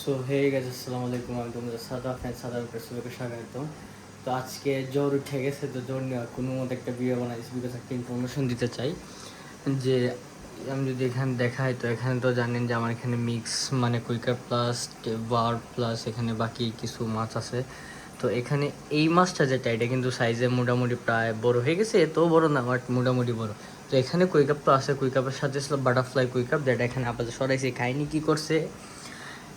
So hey গেছে আসসালামু আলাইকুম আমি তোমাদের সাদা ফ্যান সাদা প্রেসকে স্বাগত তো আজকে জ্বর উঠে গেছে, তো জ্বর নেওয়া কোনো মতো একটা ভিডিও বানাইছি বিকজ একটা ইনফরমেশন দিতে চাই। যে আমি যদি এখানে দেখাই, তো এখানে তো জানেন যে আমার এখানে মিক্স মানে কুইকার প্লাস বার প্লাস এখানে বাকি কিছু মাছ আছে। তো এখানে এই মাছটা যেটা এটা কিন্তু সাইজে মোটামুটি প্রায় বড় হয়ে গেছে, এতও বড় না বাট মোটামুটি বড়। তো এখানে কুইকাপ তো আছে কুইকাপের সাথে ছিল বাটারফ্লাই কুইকাপ যেটা এখানে আপাতত সরাইছে, খাইনি, কি করছে?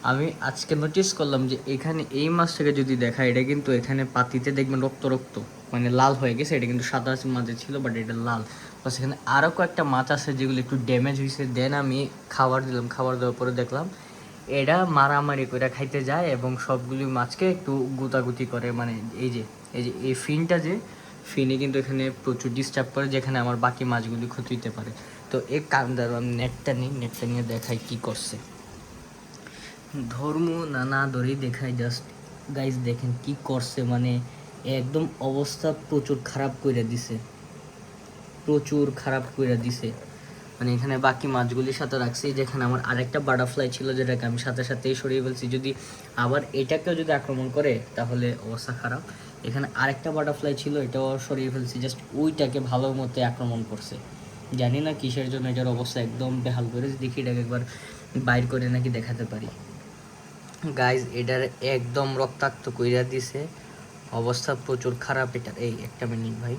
আমি আজকে নোটিস করলাম যে এখানে এই মাছটাকে যদি দেখা, এটা কিন্তু এখানে পাতিতে দেখবেন রক্ত রক্ত মানে লাল হয়ে গেছে, এটা কিন্তু সাদা মাঝে ছিল বাট এটা লাল। প্লাস এখানে আরও কয়েকটা মাছ আছে যেগুলো একটু ড্যামেজ হয়েছে দেন আমি খাবার দিলাম, খাবার দেওয়ার পরে দেখলাম এরা মারামারি করে খাইতে যায় এবং সবগুলি মাছকে একটু গুতাগুতি করে মানে এই যে এই যে, এই ফিনটা যে, ফিনে কিন্তু এখানে প্রচুর ডিস্টার্ব করে, যেখানে আমার বাকি মাছগুলি ক্ষতি হতে পারে। তো এই কান্দার নেটটা নিই নেটটা নিয়ে দেখাই কী করছে। ধর্ম না না ধরেই দেখায়। জাস্ট গাইজ দেখেন কি করছে মানে একদম অবস্থা প্রচুর খারাপ করে দিছে। প্রচুর খারাপ করে দিছে। মানে এখানে বাকি মাছগুলির সাথে রাখছি, যেখানে আমার আরেকটা বাটারফ্লাই ছিল, যেটাকে আমি সাথে সাথেই সরিয়ে ফেলছি। যদি আবার এটাকেও যদি আক্রমণ করে, তাহলে অবস্থা খারাপ। এখানে আরেকটা বাটারফ্লাই ছিল, এটাও সরিয়ে ফেলছি। জাস্ট ওইটাকে ভালো মতো আক্রমণ করছে। জানি না কিসের জন্য এটার অবস্থা একদম বেহাল করে দেখি এটাকে একবার বাইর করে নাকি দেখাতে পারি। গাইজ এটার একদম রক্তাক্ত কইরা দিছে। অবস্থা প্রচুর খারাপ এটা। এই একটা মিনিট ভাই।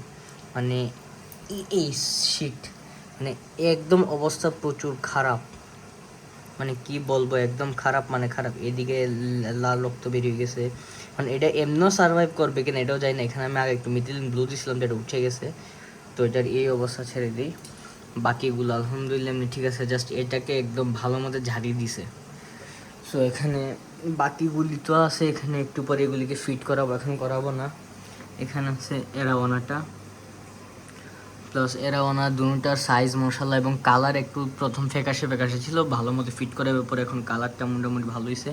মানে এই- শিট মানে একদম অবস্থা প্রচুর খারাপ। মানে কি বলব, একদম খারাপ মানে খারাপ। এদিকে লাল রক্ত বেরিয়ে গেছে। মানে এটা এমনও সার্ভাইভ করবে কিনা এটাও জানি না। এখানে আমি আগে একটু মিথিলিন ব্লু দিছিলাম যেটা উঠে গেছে। তো এটার এই অবস্থা ছেড়ে দিই। বাকিগুলো আলহামদুলিল্লাহ এমনি ঠিক আছে। জাস্ট এটাকে একদম ভালো মতো ঝাড়িয়ে দিছে। সো এখানে বাকিগুলি তো আছে, এখানে একটু পরে এগুলিকে ফিট করাবো, এখন করাবো না। এখানে আছে এরাওয়ানাটা। প্লাস এরাওয়ানা দুটার সাইজ মশলা এবং কালার একটু প্রথম ফেকাশে ফেকাশে ছিল, ভালো মতো ফিট করার পরে এখন কালারটা মোটামুটি ভালো হয়েছে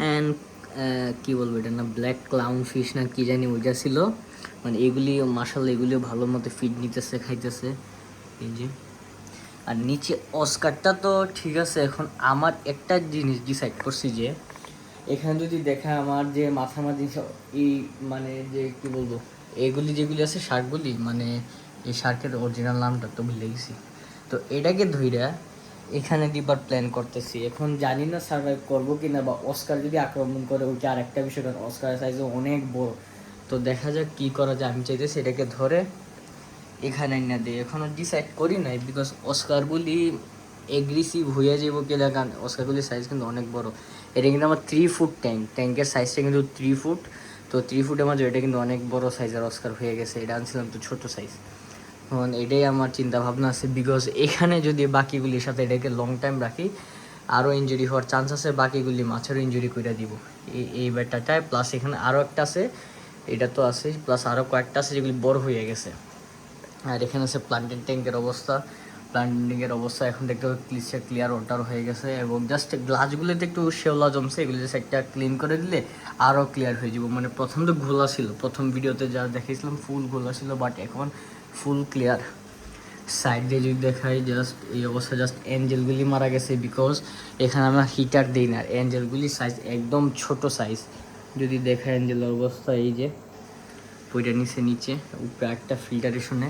অ্যান্ড কী বলব এটা না ব্ল্যাক ক্লাউন ফিশ না কি জানি ওইটা ছিল। মানে এগুলি মাসাল এগুলিও ভালো মতো ফিট নিতেছে, খাইতেছে। এই যে। আর নিচে অস্কারটা তো ঠিক আছে, এখন আমার একটা জিনিস ডিসাইড করছি যে এখানে যদি দেখা আমার যে মাথামাঝি সব- এই মানে যে কি বলব, এগুলি যেগুলি আছে শার্কগুলি মানে এই শার্কের অরিজিনাল নামটা তো ভুলে গেছি। তো এটাকে ধইরা এখানে দিবার প্ল্যান করতেছি। এখন জানি না সার্ভাইভ করব কি না বা অস্কার যদি আক্রমণ করে ওইটা আর একটা বিষয় কারণ অস্কার সাইজও অনেক বড়। তো দেখা যাক কি করা যায়, আমি চাইতেছি এটাকে ধরে এখানে না দিই। এখনও ডিসাইড করি নাই বিকজ অস্কারগুলি এগ্রেসিভ হয়ে যাব কেলা কারণ অস্কারগুলির সাইজ কিন্তু অনেক বড়। এটা কিন্তু আমার থ্রি ফুট ট্যাঙ্ক ট্যাঙ্কের সাইজটা কিন্তু থ্রি ফুট তো থ্রি ফুটের মাঝে এটা কিন্তু অনেক বড় সাইজের অস্কার হয়ে গেছে। এটা আনছিলাম তো ছোট সাইজ এখন এটাই আমার চিন্তা ভাবনা আছে। বিকজ এখানে যদি বাকিগুলির সাথে এটাকে লং টাইম রাখি আরও ইঞ্জুরি হওয়ার চান্স আছে, বাকিগুলি মাছেরও ইঞ্জুরি করে দিব। এই এই ব্যাটাটায় প্লাস এখানে আরও একটা আছে, এটা তো আছে প্লাস আরও কয়েকটা আছে যেগুলি বড় হয়ে গেছে। আর এখানে আছে প্লান্টেন ট্যাঙ্কের অবস্থা। প্লান্টিংয়ের অবস্থা এখন দেখতে ক্লিয়ার ক্লিয়ার ওটার হয়ে গেছে এবং জাস্ট গ্লাসগুলোতে একটু শেওলা জমছে, এগুলো জাস্ট একটা ক্লিন করে দিলে আরও ক্লিয়ার হয়ে যাব। মানে প্রথম তো ঘোলা ছিল, প্রথম ভিডিওতে যা দেখেছিলাম ফুল ঘোলা ছিল বাট এখন ফুল ক্লিয়ার সাইড দিয়ে যদি দেখাই জাস্ট এই অবস্থা জাস্ট অ্যাঞ্জেলগুলি মারা গেছে বিকজ এখানে আমরা হিটার দিই না অ্যাঞ্জেলগুলি সাইজ একদম ছোট সাইজ যদি দেখা অ্যাঞ্জেলের অবস্থা, এই যে, বইটা নিচে নিচে, উপরে একটা ফিল্টারেশনে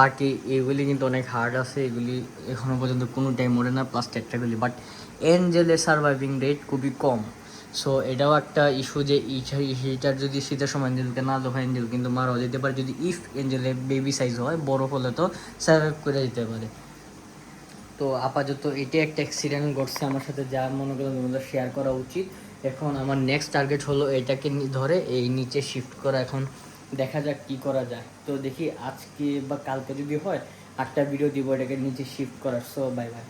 বাকি এগুলি কিন্তু অনেক হার্ড আছে, এগুলি এখনও পর্যন্ত কোনো টাইম মরে না প্লাস ট্যাক্টাগুলি বাট এঞ্জেলের সার্ভাইভিং রেট খুবই কম। সো এটাও একটা ইস্যু যে হিটার যদি শীতের সময় এঞ্জেলকে না দোকা এঞ্জেল কিন্তু মারাও যেতে পারে। যদি ইফ এঞ্জেলের বেবি সাইজ হয়, বড় হলে তো সার্ভাইভ করে যেতে পারে। তো আপাতত এটাই একটা অ্যাক্সিডেন্ট ঘটছে আমার সাথে, যা মনে করলাম তোমাদের শেয়ার করা উচিত। এখন আমার নেক্সট টার্গেট হলো এটাকে ধরে এই নিচে শিফট করা। এখন দেখা যাক কি করা যায়। তো দেখি আজকে বা কালকে যদি হয়, আটটা ভিডিও দিব, এটাকে নিচে শিফট করার। So bye bye